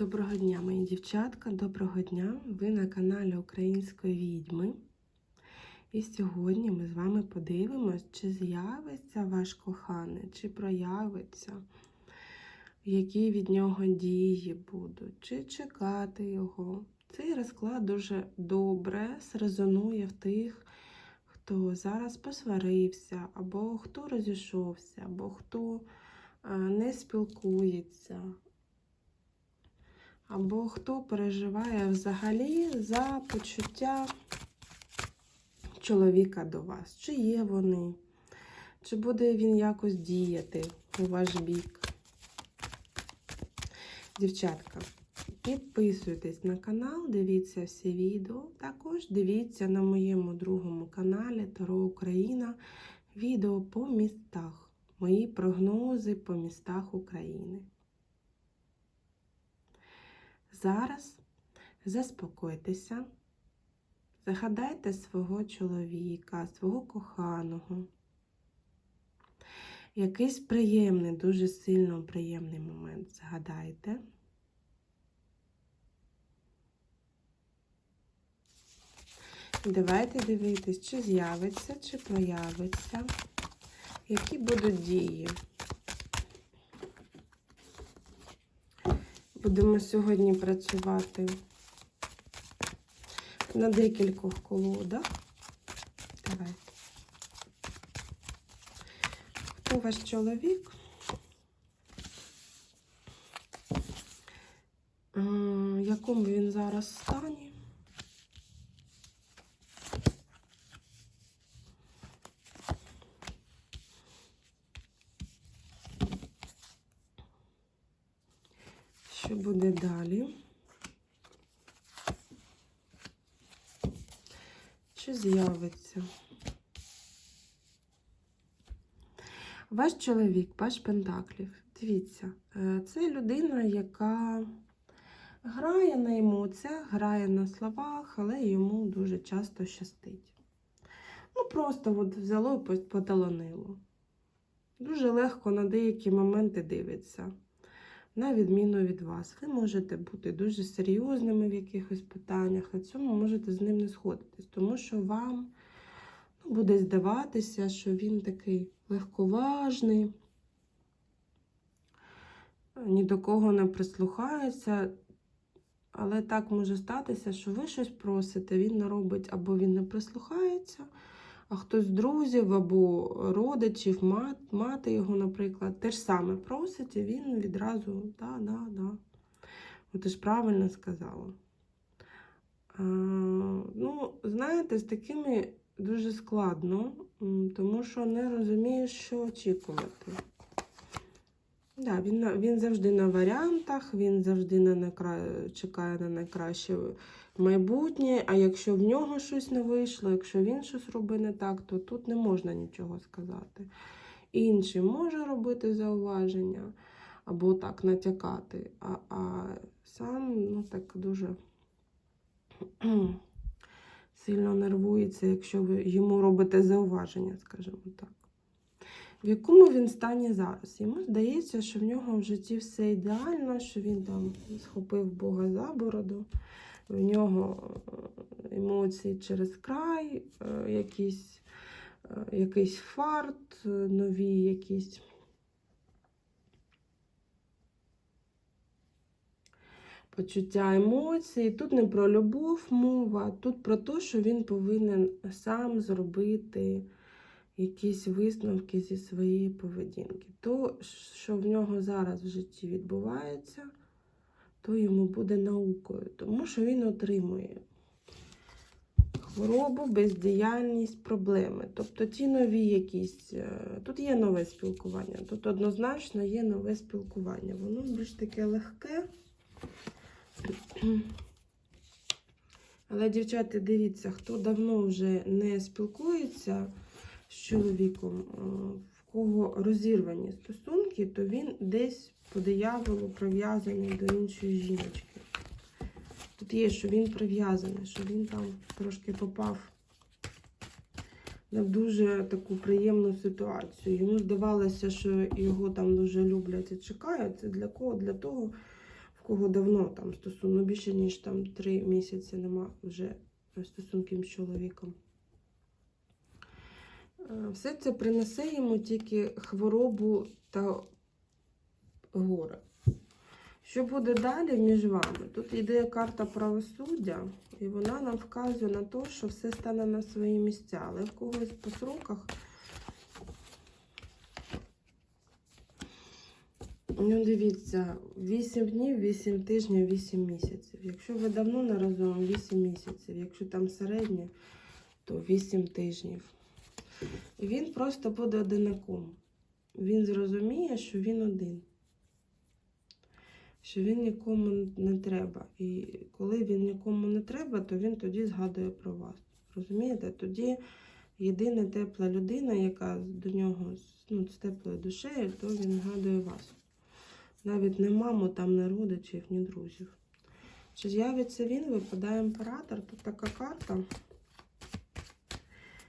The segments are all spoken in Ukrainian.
Доброго дня, мої дівчатка, доброго дня! Ви на каналі Української відьми. І сьогодні ми з вами подивимось, чи з'явиться ваш коханий, чи проявиться, які від нього дії будуть, чи чекати його. Цей розклад дуже добре срезонує в тих, хто зараз посварився, або хто розійшовся, або хто е, не спілкується або хто переживає взагалі за почуття чоловіка до вас. Чи є вони, чи буде він якось діяти у ваш бік. Дівчатка, підписуйтесь на канал, дивіться всі відео. Також дивіться на моєму другому каналі Таро Україна відео по містах. Мої прогнози по містах України. Зараз заспокойтеся, загадайте свого чоловіка, свого коханого. Якийсь приємний, дуже сильно приємний момент згадайте. Давайте дивитись, чи з'явиться, чи проявиться, які будуть дії. Будемо сьогодні працювати на декількох колодах. Давайте. Хто ваш чоловік? В якому він зараз стані? Що буде далі? Чи з'явиться? Ваш чоловік, ваш Пентаклів. Дивіться, е, це людина, яка грає на емоціях, грає на словах, але йому дуже часто щастить. Ну, просто от взяло і поталонило. Дуже легко на деякі моменти дивиться на відміну від вас. Ви можете бути дуже серйозними в якихось питаннях, а цьому можете з ним не сходитись, тому що вам ну, буде здаватися, що він такий легковажний, ні до кого не прислухається. Але так може статися, що ви щось просите, він не робить або він не прислухається, а хтось з друзів або родичів, мат, мати його, наприклад, те ж саме просить, і він відразу да, да, да. От ти ж правильно сказала. А, ну, знаєте, з такими дуже складно, тому що не розумієш, що очікувати. Да, він він завжди на варіантах, він завжди на найкра... чекає на найкраще майбутнє. А якщо в нього щось не вийшло, якщо він щось робить не так, то тут не можна нічого сказати. Інший може робити зауваження або так натякати, а а сам ну, так дуже сильно нервується, якщо ви йому робите зауваження, скажімо так. В якому він стані зараз? Йому здається, що в нього в житті все ідеально, що він там схопив Бога за бороду, в нього е, емоції через край, е, якийсь, е, якийсь фарт, нові якісь. Почуття емоцій. Тут не про любов мова, тут про те, що він повинен сам зробити якісь висновки зі своєї поведінки. То, що в нього зараз в житті відбувається, то йому буде наукою, тому що він отримує хворобу, бездіяльність, проблеми. Тобто ті нові якісь, е, тут є нове спілкування, тут однозначно є нове спілкування. Воно більш таке легке. Але, дівчата, дивіться, хто давно вже не спілкується з чоловіком, е, в кого розірвані стосунки, то він десь по дияволу прив'язаний до іншої жіночки. Тут є, що він прив'язаний, що він там трошки попав в дуже таку приємну ситуацію. Йому здавалося, що його там дуже люблять і чекають. Це для кого? Для того, в кого давно там стосунок, більше ніж там три місяці нема вже стосунків з чоловіком. Е, Все це принесе йому тільки хворобу та горе. Що буде далі між вами? Тут йде карта правосуддя, і вона нам вказує на те, що все стане на свої місця. Але в когось по сроках. Ну, дивіться, 8 днів, 8 тижнів, 8 місяців. Якщо ви давно не разом, 8 місяців. Якщо там середнє, то 8 тижнів. І він просто буде одинаком. Він зрозуміє, що він один що він нікому не треба. І коли він нікому не треба, то він тоді згадує про вас. Розумієте? Тоді єдина тепла людина, яка до нього ну, з теплою душею, то він згадує вас. Навіть не маму, там не родичів, ні друзів. Чи з'явиться він, випадає імператор, тут така карта.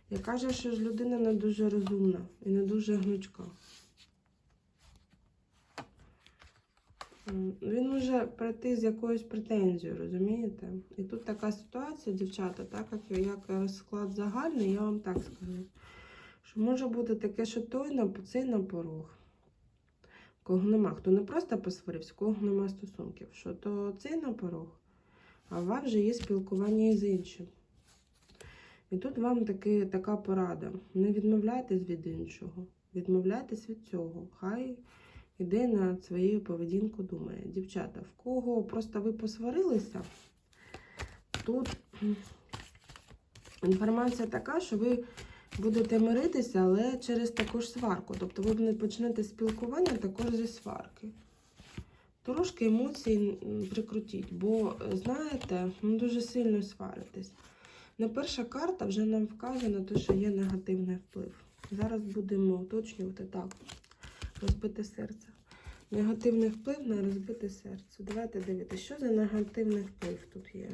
Я каже, що ж людина не дуже розумна і не дуже гнучка. Він може прийти з якоюсь претензією, розумієте? І тут така ситуація, дівчата, так як, як розклад загальний, я вам так скажу. Що може бути таке, що той на цей на порог. Кого нема, хто не просто посварився, кого нема стосунків, що то цей на порог, а у вас вже є спілкування із іншим. І тут вам таки, така порада. Не відмовляйтесь від іншого, відмовляйтесь від цього. Хай іде над своєю поведінкою, думає. Дівчата, в кого просто ви посварилися, тут інформація така, що ви будете миритися, але через таку ж сварку. Тобто ви не почнете спілкування також зі сварки. Трошки емоцій прикрутіть, бо, знаєте, ну, дуже сильно сваритесь. На перша карта вже нам вказує на що є негативний вплив. Зараз будемо уточнювати так. Розбите серце. Негативний вплив на розбите серце. Давайте дивитися, що за негативний вплив тут є.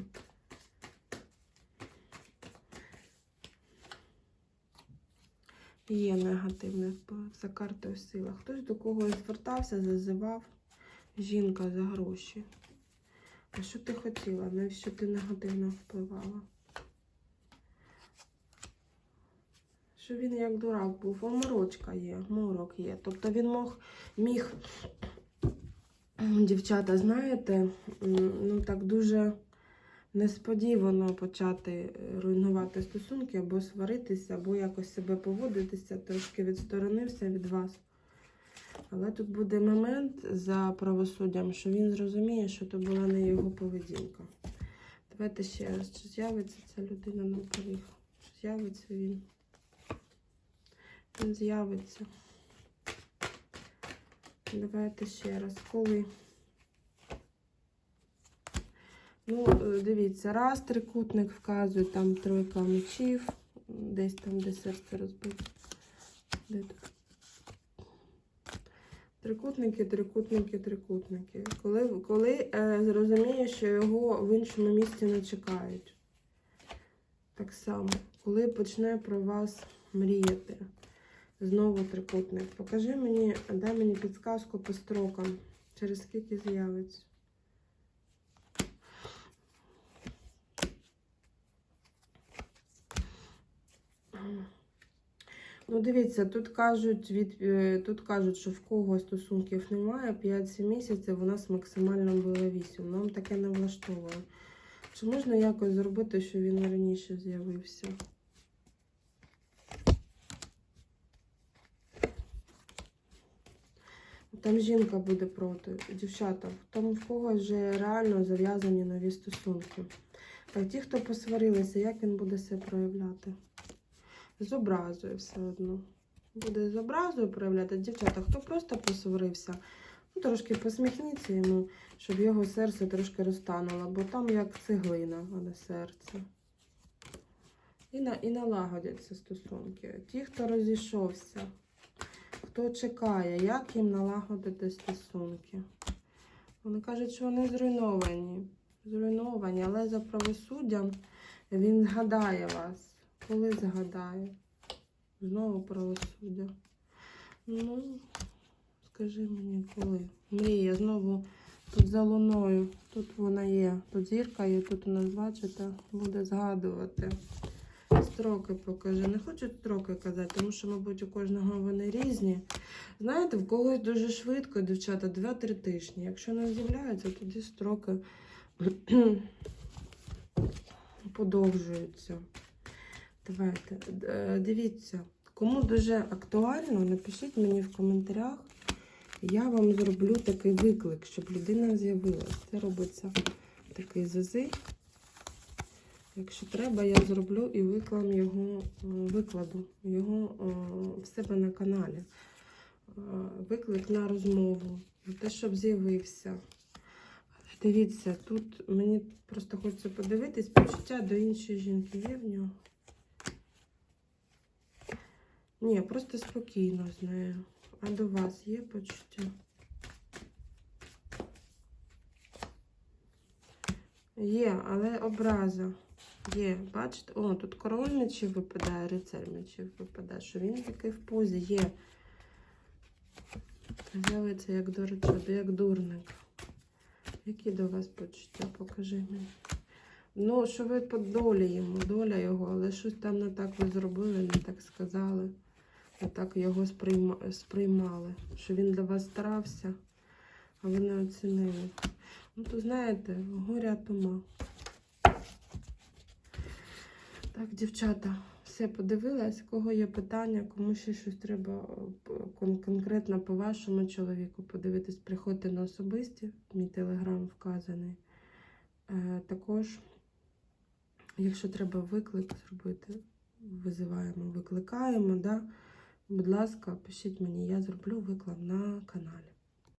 Є негативний вплив за картою сила. Хтось до когось звертався, зазивав жінка за гроші. А що ти хотіла? Навіщо ти негативно впливала? Що він як дурак був, оморочка є, морок є. Тобто він мог, міг, дівчата, знаєте, ну так дуже несподівано почати е, руйнувати стосунки або сваритися, або якось себе поводитися, трошки відсторонився від вас. Але тут буде момент за правосуддям, що він зрозуміє, що то була не його поведінка. Давайте ще раз, чи з'явиться ця людина на поріг? Чи з'явиться він? Він з'явиться. Давайте ще раз. Коли? Ну, е, дивіться, раз трикутник вказує, там тройка мечів, десь там, де серце розбите. Трикутники, трикутники, трикутники. Коли, коли е, зрозуміє, що його в іншому місці не чекають. Так само, коли почне про вас мріяти. Знову трикутник. Покажи мені, дай мені підсказку по строкам. Через скільки з'явиться. Ну, дивіться, тут кажуть, від, е, тут кажуть, що в кого стосунків немає, 5-7 місяців у нас максимально було 8. Нам таке не влаштовує. Чи можна якось зробити, щоб він раніше з'явився? Там жінка буде проти, дівчата. Там в когось вже реально зав'язані нові стосунки. Так, ті, хто посварилися, як він буде себе проявляти? З образою все одно. Буде з образою проявляти. Дівчата, хто просто посварився, ну, трошки посміхніться йому, щоб його серце трошки розтануло, бо там як цеглина, а не серце. І, на, і налагодяться стосунки. Ті, хто розійшовся, хто чекає, як їм налагодити стосунки. Вони кажуть, що вони зруйновані. Зруйновані, але за правосуддям він згадає вас. Коли згадає? Знову правосуддя. Ну, скажи мені, коли. Мрія, знову Тут за луною. Тут вона є. Тут зірка є, тут у нас, бачите, буде згадувати. Строки покажи. Не хочу строки казати, тому що, мабуть, у кожного вони різні. Знаєте, в когось дуже швидко, дівчата, 2-3 тижні. Якщо не з'являються, тоді строки подовжуються. Давайте, е, дивіться, кому дуже актуально, напишіть мені в коментарях. Я вам зроблю такий виклик, щоб людина з'явилася. Це робиться такий зази. Якщо треба, я зроблю і виклам його, е, викладу його е, в себе на каналі. Е, Виклик на розмову, на те, щоб з'явився. Дивіться, тут мені просто хочеться подивитись, почуття до іншої жінки є в нього. Ні, просто спокійно з нею. А до вас є почуття? Є, але образа. Є, бачите? О, тут король мечів випадає, рицарь мечів випадає, що він такий в позі є. З'явиться як дурачок, як дурник. Які до вас почуття? Покажи мені. Ну, що ви по долі йому, доля його, але щось там не так ви зробили, не так сказали, не так його сприйма... сприймали. Що він для вас старався, а ви не оцінили. Ну, то знаєте, горя тома. Так, дівчата, все подивилась, кого є питання, кому ще щось треба е, конкретно по вашому чоловіку подивитись, приходьте на особисті, мій телеграм вказаний. Е, також, якщо треба виклик зробити, визиваємо, викликаємо, да? будь ласка, пишіть мені, я зроблю виклик на каналі.